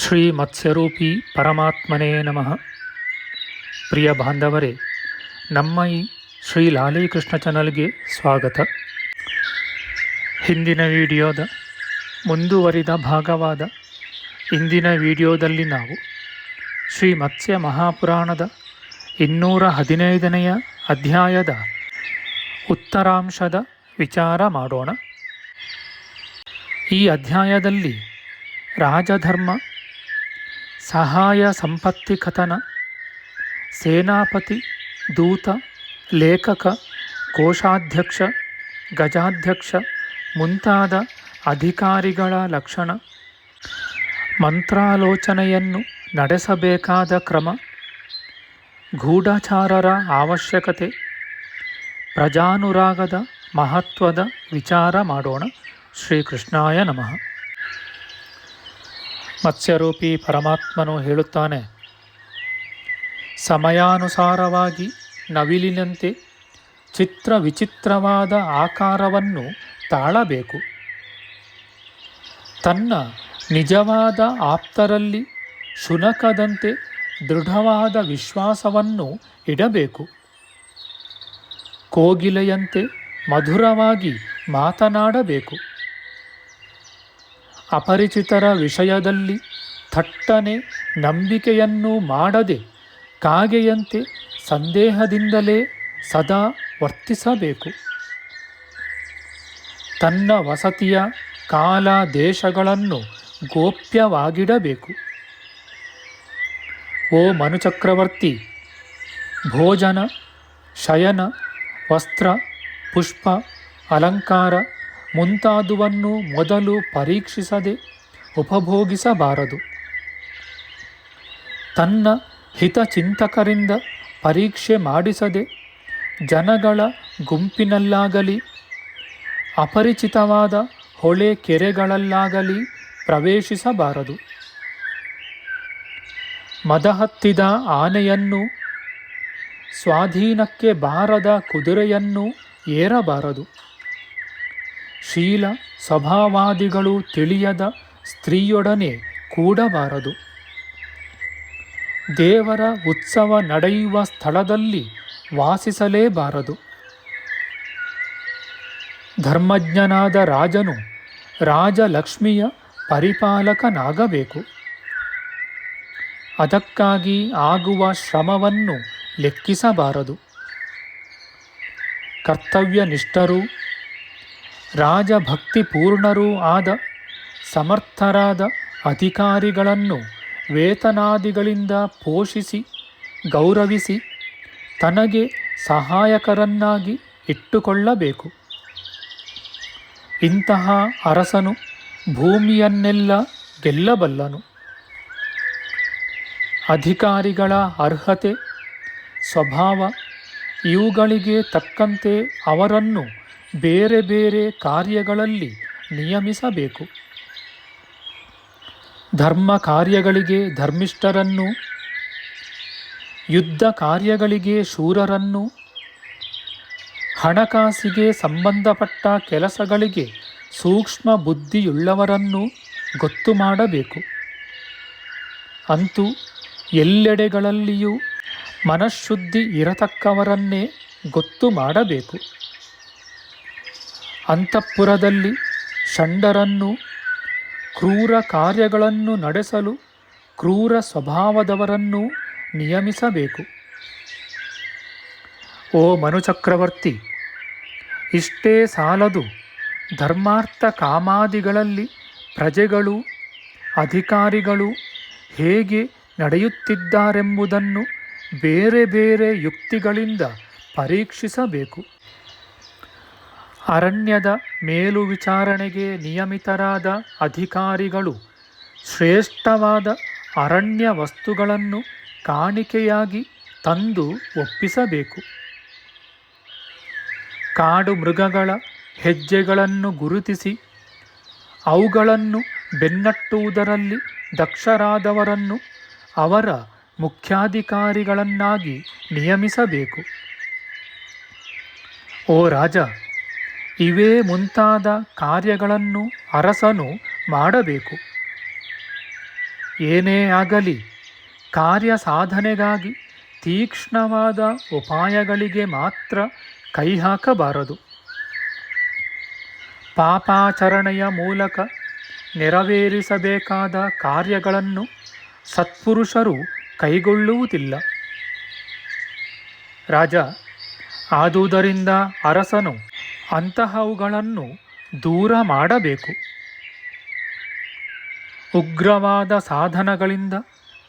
ಶ್ರೀ ಮತ್ಸ್ಯರೂಪಿ ಪರಮಾತ್ಮನೇ ನಮಃ. ಪ್ರಿಯ ಬಾಂಧವರೇ, ನಮ್ಮ ಈ ಶ್ರೀ ಲಾಲೀಕೃಷ್ಣ ಚಾನಲ್ಗೆ ಸ್ವಾಗತ. ಹಿಂದಿನ ವಿಡಿಯೋದ ಮುಂದುವರಿದ ಭಾಗವಾದ ಇಂದಿನ ವಿಡಿಯೋದಲ್ಲಿ ನಾವು ಶ್ರೀ ಮತ್ಸ್ಯ ಮಹಾಪುರಾಣದ ಇನ್ನೂರ ಹದಿನೈದನೆಯ ಅಧ್ಯಾಯದ ಉತ್ತರಾಂಶದ ವಿಚಾರ ಮಾಡೋಣ. ಈ ಅಧ್ಯಾಯದಲ್ಲಿ ರಾಜಧರ್ಮ ಸಹಾಯ ಸಂಪತ್ತಿ ಕಥನ, ಸೇನಾಪತಿ, ದೂತ, ಲೇಖಕ, ಕೋಶಾಧ್ಯಕ್ಷ, ಗಜಾಧ್ಯಕ್ಷ ಮುಂತಾದ ಅಧಿಕಾರಿಗಳ ಲಕ್ಷಣ. ಮಂತ್ರಾಲೋಚನೆಯನ್ನು ನಡೆಸಬೇಕಾದ ಕ್ರಮ. ಗೂಢಚಾರರ ಅವಶ್ಯಕತೆ. ಪ್ರಜಾನುರಾಗದ ಮಹತ್ವದ ವಿಚಾರ ಮಾಡೋಣ. ಶ್ರೀಕೃಷ್ಣಾಯ ನಮಃ. ಮತ್ಸ್ಯರೂಪಿ ಪರಮಾತ್ಮನು ಹೇಳುತ್ತಾನೆ, ಸಮಯಾನುಸಾರವಾಗಿ ನವಿಲಿನಂತೆ ಚಿತ್ರ ವಿಚಿತ್ರವಾದ ಆಕಾರವನ್ನು ತಾಳಬೇಕು. ತನ್ನ ನಿಜವಾದ ಆಪ್ತರಲ್ಲಿ ಶುನಕದಂತೆ ದೃಢವಾದ ವಿಶ್ವಾಸವನ್ನು ಇಡಬೇಕು. ಕೋಗಿಲೆಯಂತೆ ಮಧುರವಾಗಿ ಮಾತನಾಡಬೇಕು. ಅಪರಿಚಿತರ ವಿಷಯದಲ್ಲಿ ಥಟ್ಟನೆ ನಂಬಿಕೆಯನ್ನು ಮಾಡದೆ ಕಾಗೆಯಂತೆ ಸಂದೇಹದಿಂದಲೇ ಸದಾ ವರ್ತಿಸಬೇಕು. ತನ್ನ ವಸತಿಯ ಕಾಲ ದೇಶಗಳನ್ನು ಗೋಪ್ಯವಾಗಿಡಬೇಕು. ಓ ಮನುಚಕ್ರವರ್ತಿ, ಭೋಜನ, ಶಯನ, ವಸ್ತ್ರ, ಪುಷ್ಪ, ಅಲಂಕಾರ ಮುಂತಾದುವನ್ನು ಮೊದಲು ಪರೀಕ್ಷಿಸದೆ ಉಪಭೋಗಿಸಬಾರದು. ತನ್ನ ಹಿತಚಿಂತಕರಿಂದ ಪರೀಕ್ಷೆ ಮಾಡಿಸದೆ ಜನಗಳ ಗುಂಪಿನಲ್ಲಾಗಲಿ, ಅಪರಿಚಿತವಾದ ಹೊಳೆ ಕೆರೆಗಳಲ್ಲಾಗಲಿ ಪ್ರವೇಶಿಸಬಾರದು. ಮದಹತ್ತಿದ ಆನೆಯನ್ನು, ಸ್ವಾಧೀನಕ್ಕೆ ಬಾರದ ಕುದುರೆಯನ್ನು ಏರಬಾರದು. ಶೀಲ ಸ್ವಭಾವಾದಿಗಳು ತಿಳಿಯದ ಸ್ತ್ರೀಯೊಡನೆ ಕೂಡಬಾರದು. ದೇವರ ಉತ್ಸವ ನಡೆಯುವ ಸ್ಥಳದಲ್ಲಿ ವಾಸಿಸಲೇಬಾರದು. ಧರ್ಮಜ್ಞನಾದ ರಾಜನು ರಾಜಲಕ್ಷ್ಮಿಯ ಪರಿಪಾಲಕನಾಗಬೇಕು. ಅದಕ್ಕಾಗಿ ಆಗುವ ಶ್ರಮವನ್ನು ಲೆಕ್ಕಿಸಬಾರದು. ಕರ್ತವ್ಯನಿಷ್ಠರೂ ರಾಜಭಕ್ತಿಪೂರ್ಣರೂ ಆದ ಸಮರ್ಥರಾದ ಅಧಿಕಾರಿಗಳನ್ನು ವೇತನಾದಿಗಳಿಂದ ಪೋಷಿಸಿ, ಗೌರವಿಸಿ, ತನಗೆ ಸಹಾಯಕರನ್ನಾಗಿ ಇಟ್ಟುಕೊಳ್ಳಬೇಕು. ಇಂತಹ ಅರಸನು ಭೂಮಿಯನ್ನೆಲ್ಲ ಗೆಲ್ಲಬಲ್ಲನು. ಅಧಿಕಾರಿಗಳ ಅರ್ಹತೆ, ಸ್ವಭಾವ ಇವುಗಳಿಗೆ ತಕ್ಕಂತೆ ಅವರನ್ನು ಬೇರೆ ಬೇರೆ ಕಾರ್ಯಗಳಲ್ಲಿ ನಿಯಮಿಸಬೇಕು. ಧರ್ಮ ಕಾರ್ಯಗಳಿಗೆ ಧರ್ಮಿಷ್ಠರನ್ನು, ಯುದ್ಧ ಕಾರ್ಯಗಳಿಗೆ ಶೂರರನ್ನು, ಹಣಕಾಸಿಗೆ ಸಂಬಂಧಪಟ್ಟ ಕೆಲಸಗಳಿಗೆ ಸೂಕ್ಷ್ಮ ಬುದ್ಧಿಯುಳ್ಳವರನ್ನು ಗೊತ್ತು ಮಾಡಬೇಕು. ಅಂತೂ ಎಲ್ಲೆಡೆಗಳಲ್ಲಿಯೂ ಮನಃಶುದ್ಧಿ ಇರತಕ್ಕವರನ್ನೇ ಗೊತ್ತು ಮಾಡಬೇಕು. ಅಂತಃಪುರದಲ್ಲಿ ಷಂಡರನ್ನು, ಕ್ರೂರ ಕಾರ್ಯಗಳನ್ನು ನಡೆಸಲು ಕ್ರೂರ ಸ್ವಭಾವದವರನ್ನು ನಿಯಮಿಸಬೇಕು. ಓ ಮನುಚಕ್ರವರ್ತಿ, ಇಷ್ಟೇ ಸಾಲದು ಧರ್ಮಾರ್ಥ ಕಾಮಾದಿಗಳಲ್ಲಿ ಪ್ರಜೆಗಳು, ಅಧಿಕಾರಿಗಳು ಹೇಗೆ ನಡೆಯುತ್ತಿದ್ದಾರೆಂಬುದನ್ನು ಬೇರೆ ಬೇರೆ ಯುಕ್ತಿಗಳಿಂದ ಪರೀಕ್ಷಿಸಬೇಕು. ಅರಣ್ಯದ ಮೇಲು ವಿಚಾರಣೆಗೆ ನಿಯಮಿತರಾದ ಅಧಿಕಾರಿಗಳು ಶ್ರೇಷ್ಠವಾದ ಅರಣ್ಯ ವಸ್ತುಗಳನ್ನು ಕಾಣಿಕೆಯಾಗಿ ತಂದು ಒಪ್ಪಿಸಬೇಕು. ಕಾಡು ಮೃಗಗಳ ಹೆಜ್ಜೆಗಳನ್ನು ಗುರುತಿಸಿ, ಅವುಗಳನ್ನು ಬೆನ್ನಟ್ಟುವುದರಲ್ಲಿ ದಕ್ಷರಾದವರನ್ನು ಅವರ ಮುಖ್ಯಾಧಿಕಾರಿಗಳನ್ನಾಗಿ ನಿಯಮಿಸಬೇಕು. ಓ ರಾಜ ಇವೇ ಮುಂತಾದ ಕಾರ್ಯಗಳನ್ನು ಅರಸನು ಮಾಡಬೇಕು. ಏನೇ ಆಗಲಿ ಕಾರ್ಯ ಸಾಧನೆಗಾಗಿ ತೀಕ್ಷ್ಣವಾದ ಉಪಾಯಗಳಿಗೆ ಮಾತ್ರ ಕೈ ಹಾಕಬಾರದು ಪಾಪಾಚರಣೆಯ ಮೂಲಕ ನೆರವೇರಿಸಬೇಕಾದ ಕಾರ್ಯಗಳನ್ನು ಸತ್ಪುರುಷರು ಕೈಗೊಳ್ಳುವುದಿಲ್ಲ. ರಾಜ, ಆದುದರಿಂದ ಅರಸನು ಅಂತಹವುಗಳನ್ನು ದೂರ ಮಾಡಬೇಕು. ಉಗ್ರವಾದ ಸಾಧನಗಳಿಂದ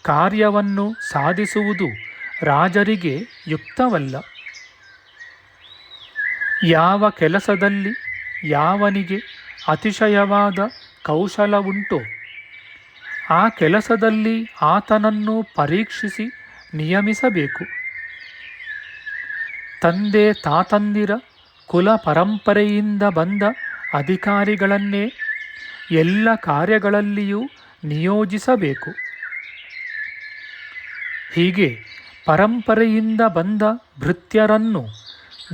ಕಾರ್ಯವನ್ನು ಸಾಧಿಸುವುದು ರಾಜರಿಗೆ ಯುಕ್ತವಲ್ಲ. ಯಾವ ಕೆಲಸದಲ್ಲಿ ಯಾವನಿಗೆ ಅತಿಶಯವಾದ ಕೌಶಲವುಂಟೋ ಆ ಕೆಲಸದಲ್ಲಿ ಆತನನ್ನು ಪರೀಕ್ಷಿಸಿ ನಿಯಮಿಸಬೇಕು. ತಂದೆ ತಾತಂದಿರ ಕುಲ ಪರಂಪರೆಯಿಂದ ಬಂದ ಅಧಿಕಾರಿಗಳನ್ನೇ ಎಲ್ಲ ಕಾರ್ಯಗಳಲ್ಲಿಯೂ ನಿಯೋಜಿಸಬೇಕು. ಹೀಗೆ ಪರಂಪರೆಯಿಂದ ಬಂದ ಭೃತ್ಯರನ್ನು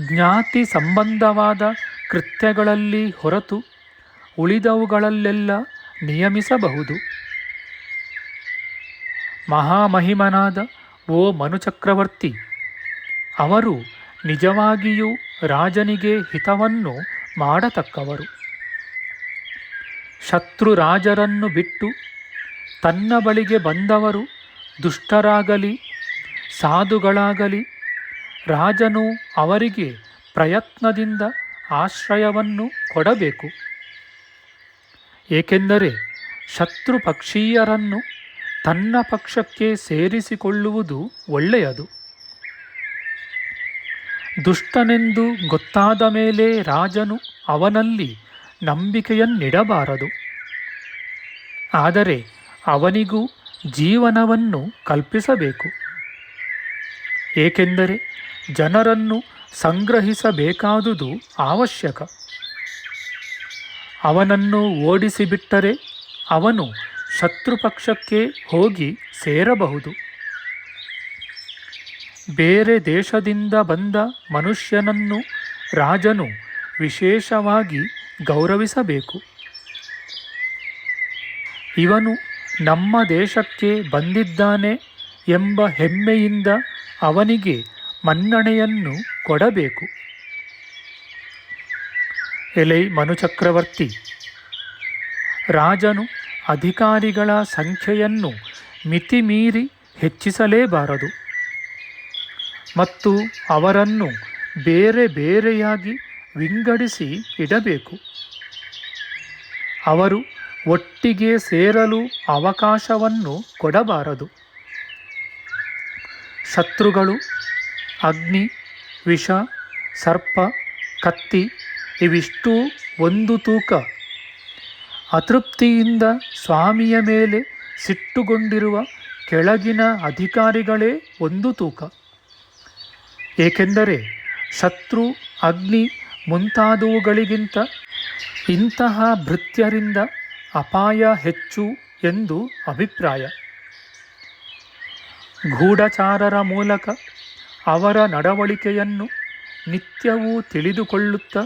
ಜ್ಞಾತಿ ಸಂಬಂಧವಾದ ಕೃತ್ಯಗಳಲ್ಲಿ ಹೊರತು ಉಳಿದವುಗಳಲ್ಲೆಲ್ಲ ನಿಯಮಿಸಬಹುದು. ಮಹಾಮಹಿಮನಾದ ಓ ಮನುಚಕ್ರವರ್ತಿ, ಅವರು ನಿಜವಾಗಿಯೂ ರಾಜನಿಗೆ ಹಿತವನ್ನು ಮಾಡತಕ್ಕವರು. ಶತ್ರು ರಾಜರನ್ನು ಬಿಟ್ಟು ತನ್ನ ಬಳಿಗೆ ಬಂದವರು ದುಷ್ಟರಾಗಲಿ, ಸಾಧುಗಳಾಗಲಿ, ರಾಜನು ಅವರಿಗೆ ಪ್ರಯತ್ನದಿಂದ ಆಶ್ರಯವನ್ನು ಕೊಡಬೇಕು. ಏಕೆಂದರೆ ಶತ್ರು ಪಕ್ಷೀಯರನ್ನು ತನ್ನ ಪಕ್ಷಕ್ಕೆ ಸೇರಿಸಿಕೊಳ್ಳುವುದು ಒಳ್ಳೆಯದು. ದುಷ್ಟನೆಂದು ಗೊತ್ತಾದ ಮೇಲೆ ರಾಜನು ಅವನಲ್ಲಿ ನಂಬಿಕೆಯನ್ನಿಡಬಾರದು. ಆದರೆ ಅವನಿಗೂ ಜೀವನವನ್ನು ಕಲ್ಪಿಸಬೇಕು. ಏಕೆಂದರೆ ಜನರನ್ನು ಸಂಗ್ರಹಿಸಬೇಕಾದುದು ಅವಶ್ಯಕ. ಅವನನ್ನು ಓಡಿಸಿಬಿಟ್ಟರೆ ಅವನು ಶತ್ರುಪಕ್ಷಕ್ಕೆ ಹೋಗಿ ಸೇರಬಹುದು. ಬೇರೆ ದೇಶದಿಂದ ಬಂದ ಮನುಷ್ಯನನ್ನು ರಾಜನು ವಿಶೇಷವಾಗಿ ಗೌರವಿಸಬೇಕು. ಇವನು ನಮ್ಮ ದೇಶಕ್ಕೆ ಬಂದಿದ್ದಾನೆ ಎಂಬ ಹೆಮ್ಮೆಯಿಂದ ಅವನಿಗೆ ಮನ್ನಣೆಯನ್ನು ಕೊಡಬೇಕು. ಎಲೈ ಮನುಚಕ್ರವರ್ತಿ, ರಾಜನು ಅಧಿಕಾರಿಗಳ ಸಂಖ್ಯೆಯನ್ನು ಮಿತಿಮೀರಿ ಹೆಚ್ಚಿಸಲೇಬಾರದು. ಮತ್ತು ಅವರನ್ನು ಬೇರೆ ಬೇರೆಯಾಗಿ ವಿಂಗಡಿಸಿ ಇಡಬೇಕು. ಅವರು ಒಟ್ಟಿಗೆ ಸೇರಲು ಅವಕಾಶವನ್ನು ಕೊಡಬಾರದು. ಶತ್ರುಗಳು, ಅಗ್ನಿ, ವಿಷ, ಸರ್ಪ, ಕತ್ತಿ ಇವಿಷ್ಟೂ ಒಂದು ತೂಕ. ಅತೃಪ್ತಿಯಿಂದ ಸ್ವಾಮಿಯ ಮೇಲೆ ಸಿಟ್ಟುಗೊಂಡಿರುವ ಕೆಳಗಿನ ಅಧಿಕಾರಿಗಳೇ ಒಂದು ತೂಕ. ಏಕೆಂದರೆ ಶತ್ರು, ಅಗ್ನಿ ಮುಂತಾದವುಗಳಿಗಿಂತ ಇಂತಹ ಭೃತ್ಯರಿಂದ ಅಪಾಯ ಹೆಚ್ಚು ಎಂದು ಅಭಿಪ್ರಾಯ. ಗೂಢಚಾರರ ಮೂಲಕ ಅವರ ನಡವಳಿಕೆಯನ್ನು ನಿತ್ಯವೂ ತಿಳಿದುಕೊಳ್ಳುತ್ತಾ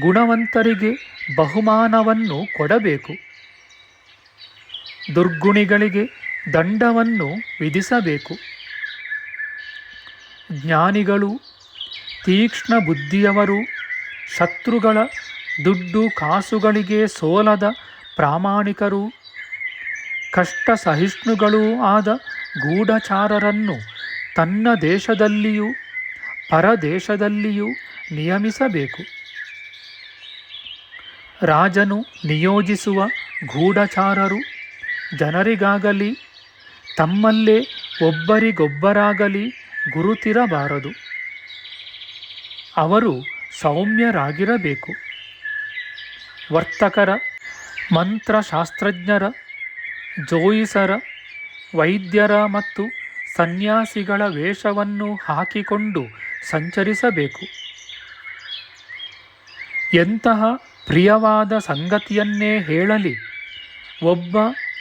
ಗುಣವಂತರಿಗೆ ಬಹುಮಾನವನ್ನು ಕೊಡಬೇಕು. ದುರ್ಗುಣಿಗಳಿಗೆ ದಂಡವನ್ನು ವಿಧಿಸಬೇಕು. ಜ್ಞಾನಿಗಳು ತೀಕ್ಷ್ಣ ಬುದ್ಧಿಯವರು ಶತ್ರುಗಳ, ದುಡ್ಡು ಕಾಸುಗಳಿಗೆ ಸೋಲದ ಪ್ರಾಮಾಣಿಕರು ಕಷ್ಟ ಸಹಿಷ್ಣುಗಳೂ ಆದ ಗೂಢಚಾರರನ್ನು ತನ್ನ ದೇಶದಲ್ಲಿಯೂ, ಪರದೇಶದಲ್ಲಿಯೂ ನಿಯಮಿಸಬೇಕು. ರಾಜನು ನಿಯೋಜಿಸುವ ಗೂಢಚಾರರು ಜನರಿಗಾಗಲಿ, ತಮ್ಮಲ್ಲೇ ಒಬ್ಬರಿಗೊಬ್ಬರಾಗಲಿ ಗುರುತಿರಬಾರದು. ಅವರು ಸೌಮ್ಯರಾಗಿರಬೇಕು. ವರ್ತಕರ, ಮಂತ್ರಶಾಸ್ತ್ರಜ್ಞರ, ಜೋಯಿಸರ, ವೈದ್ಯರ ಮತ್ತು ಸನ್ಯಾಸಿಗಳ ವೇಷವನ್ನು ಹಾಕಿಕೊಂಡು ಸಂಚರಿಸಬೇಕು. ಎಂತಹ ಪ್ರಿಯವಾದ ಸಂಗತಿಯನ್ನೇ ಹೇಳಲಿ. ಒಬ್ಬ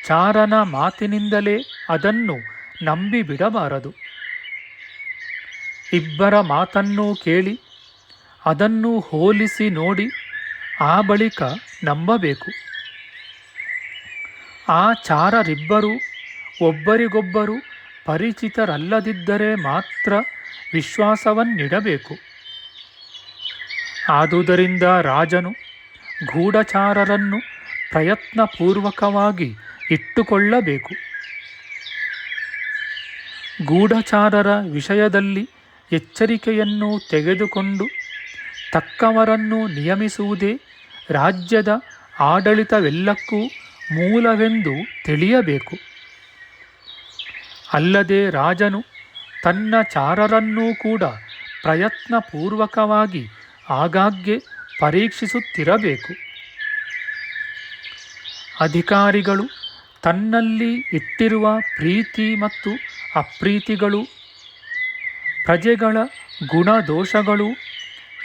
ಚಾರನ ಮಾತಿನಿಂದಲೇ ಅದನ್ನು ನಂಬಿಬಿಡಬಾರದು. ಇಬ್ಬರ ಮಾತನ್ನೂ ಕೇಳಿ, ಅದನ್ನು ಹೋಲಿಸಿ ನೋಡಿ ಆ ಬಳಿಕ ನಂಬಬೇಕು. ಆ ಚಾರರಿಬ್ಬರು ಒಬ್ಬರಿಗೊಬ್ಬರು ಪರಿಚಿತರಲ್ಲದಿದ್ದರೆ ಮಾತ್ರ ವಿಶ್ವಾಸವನ್ನಿಡಬೇಕು. ಆದುದರಿಂದ ರಾಜನು ಗೂಢಚಾರರನ್ನು ಪ್ರಯತ್ನಪೂರ್ವಕವಾಗಿ ಇಟ್ಟುಕೊಳ್ಳಬೇಕು. ಗೂಢಚಾರರ ವಿಷಯದಲ್ಲಿ ಎಚ್ಚರಿಕೆಯನ್ನು ತೆಗೆದುಕೊಂಡು ತಕ್ಕವರನ್ನು ನಿಯಮಿಸುವುದೇ ರಾಜ್ಯದ ಆಡಳಿತವೆಲ್ಲಕ್ಕೂ ಮೂಲವೆಂದು ತಿಳಿಯಬೇಕು. ಅಲ್ಲದೆ ರಾಜನು ತನ್ನ ಚಾರರನ್ನೂ ಕೂಡ ಪ್ರಯತ್ನಪೂರ್ವಕವಾಗಿ ಆಗಾಗ್ಗೆ ಪರೀಕ್ಷಿಸುತ್ತಿರಬೇಕು. ಅಧಿಕಾರಿಗಳು ತನ್ನಲ್ಲಿ ಇಟ್ಟಿರುವ ಪ್ರೀತಿ ಮತ್ತು ಅಪ್ರೀತಿಗಳು ಪ್ರಜೆಗಳ ಗುಣದೋಷಗಳು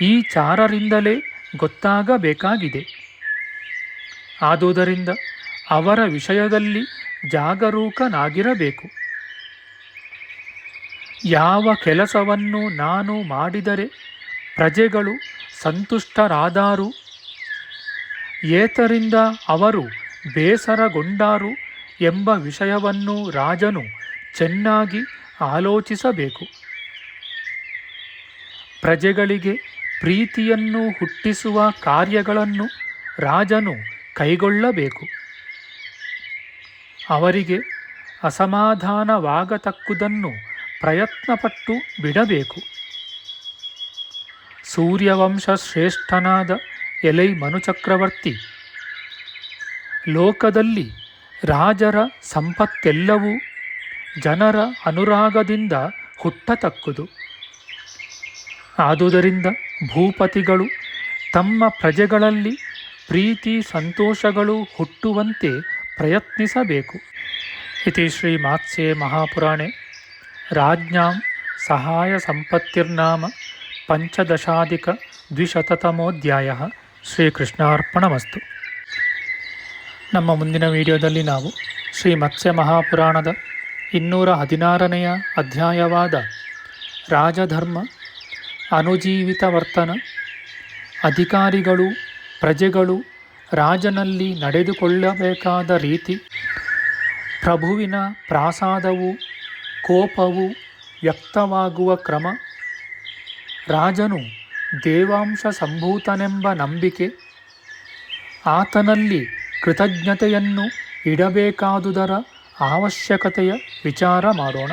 ಈ ಚಾರರಿಂದಲೇ ಗೊತ್ತಾಗಬೇಕಾಗಿದೆ. ಆದುದರಿಂದ ಅವರ ವಿಷಯದಲ್ಲಿ ಜಾಗರೂಕನಾಗಿರಬೇಕು. ಯಾವ ಕೆಲಸವನ್ನು ನಾನು ಮಾಡಿದರೆ ಪ್ರಜೆಗಳು ಸಂತುಷ್ಟರಾದಾರು? ಏತರಿಂದ ಅವರು ಬೇಸರಗೊಂಡಾರು ಎಂಬ ವಿಷಯವನ್ನು ರಾಜನು ಚೆನ್ನಾಗಿ ಆಲೋಚಿಸಬೇಕು. ಪ್ರಜೆಗಳಿಗೆ ಪ್ರೀತಿಯನ್ನು ಹುಟ್ಟಿಸುವ ಕಾರ್ಯಗಳನ್ನು ರಾಜನು ಕೈಗೊಳ್ಳಬೇಕು. ಅವರಿಗೆ ಅಸಮಾಧಾನವಾಗತಕ್ಕುದನ್ನು ಪ್ರಯತ್ನಪಟ್ಟು ಬಿಡಬೇಕು. ಸೂರ್ಯವಂಶ ಶ್ರೇಷ್ಠನಾದ ಎಲೈ ಮನುಚಕ್ರವರ್ತಿ, ಲೋಕದಲ್ಲಿ ರಾಜರ ಸಂಪತ್ತೆಲ್ಲವೂ ಜನರ ಅನುರಾಗದಿಂದ ಹುಟ್ಟತಕ್ಕುದು. ಆದುದರಿಂದ ಭೂಪತಿಗಳು ತಮ್ಮ ಪ್ರಜೆಗಳಲ್ಲಿ ಪ್ರೀತಿ ಸಂತೋಷಗಳು ಹುಟ್ಟುವಂತೆ ಪ್ರಯತ್ನಿಸಬೇಕು. ಇತಿ ಶ್ರೀ ಮಾತ್ಸ್ಯ ಮಹಾಪುರಾಣೆ. ರಾಜ್ಞಾಂ ಸಹಾಯ ಸಂಪತ್ತಿರ್ನಾಮ ಪಂಚದಶಾಧಿಕ ದ್ವಿಶತತಮೋಧ್ಯಾಯ. ಶ್ರೀಕೃಷ್ಣಾರ್ಪಣಮಸ್ತು. ನಮ್ಮ ಮುಂದಿನ ವಿಡಿಯೋದಲ್ಲಿ ನಾವು ಶ್ರೀ ಮತ್ಸ್ಯ ಮಹಾಪುರಾಣದ ಇನ್ನೂರ ಹದಿನಾರನೆಯ ಅಧ್ಯಾಯವಾದ ರಾಜಧರ್ಮ ಅನುಜೀವಿತ ವರ್ತನ ಅಧಿಕಾರಿಗಳು, ಪ್ರಜೆಗಳು ರಾಜನಲ್ಲಿ ನಡೆದುಕೊಳ್ಳಬೇಕಾದ ರೀತಿ, ಪ್ರಭುವಿನ ಪ್ರಾಸಾದವು, ಕೋಪವು ವ್ಯಕ್ತವಾಗುವ ಕ್ರಮ, ರಾಜನು ದೇವಾಂಶ ಸಂಭೂತನೆಂಬ ನಂಬಿಕೆ, ಆತನಲ್ಲಿ ಕೃತಜ್ಞತೆಯನ್ನು ಇಡಬೇಕಾದುದರ ಅವಶ್ಯಕತೆಯ ವಿಚಾರ ಮಾಡೋಣ.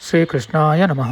ಶ್ರೀಕೃಷ್ಣಾಯ ನಮಃ